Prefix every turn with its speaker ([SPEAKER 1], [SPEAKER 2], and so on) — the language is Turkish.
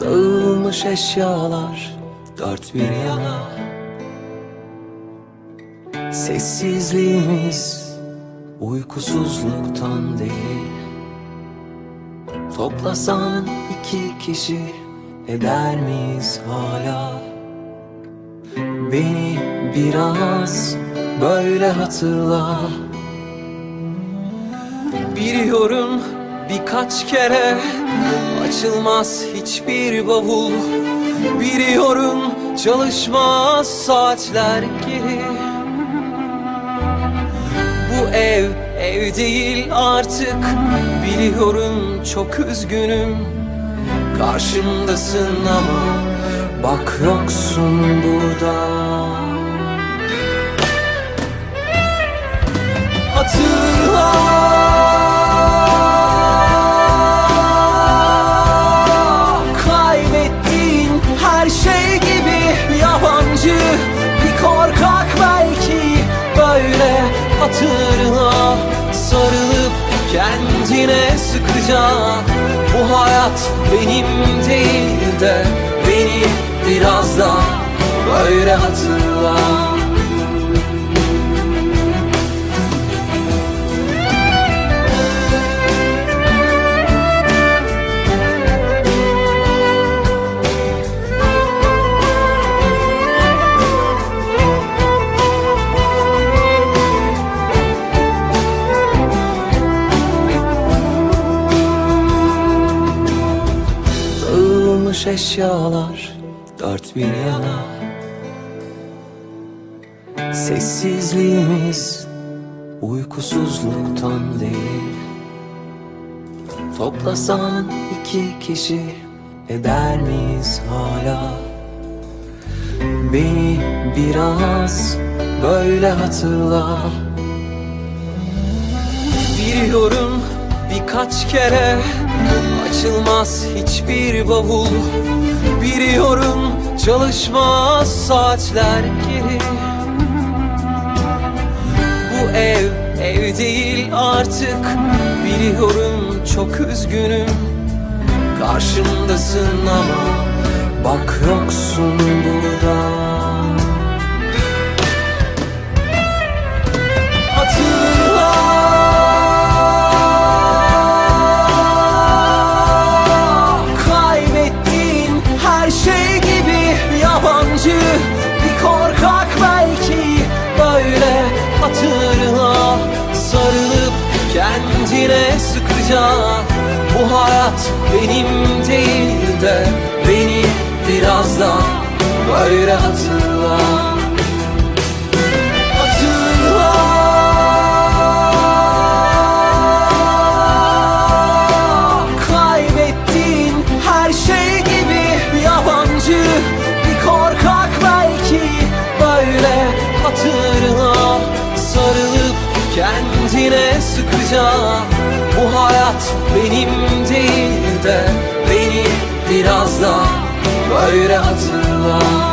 [SPEAKER 1] Dağılmış eşyalar dört bir yana. Sessizliğimiz uykusuzluktan değil. Toplasan iki kişi eder miyiz hala? Beni biraz böyle hatırla Biliyorum birkaç kere açılmaz hiçbir bavul. Biliyorum çalışmaz saatler geri. Bu ev ev değil artık. Biliyorum çok üzgünüm. Karşımdasın ama bak yoksun burada. Hatırla hatırla Sarılıp kendine sıkıca Bu hayat benim değil de Beni biraz da böyle hatırla Dağılmış eşyalar dört bir yana. Sessizliğimiz uykusuzluktan değil. Toplasan iki kişi eder miyiz hala? Beni biraz böyle hatırla. Biliyorum birkaç kere açılmaz hiçbir bavul. Biliyorum çalışmaz saatler geri. Bu ev ev değil artık. Biliyorum çok üzgünüm. Karşımdasın ama bak yoksun burada kendine sıkıca Bu hayat benim değil de Beni biraz da böyle hatırla. Hatırla kendine sıkıca Bu hayat benim değil de Beni biraz da böyle hatırla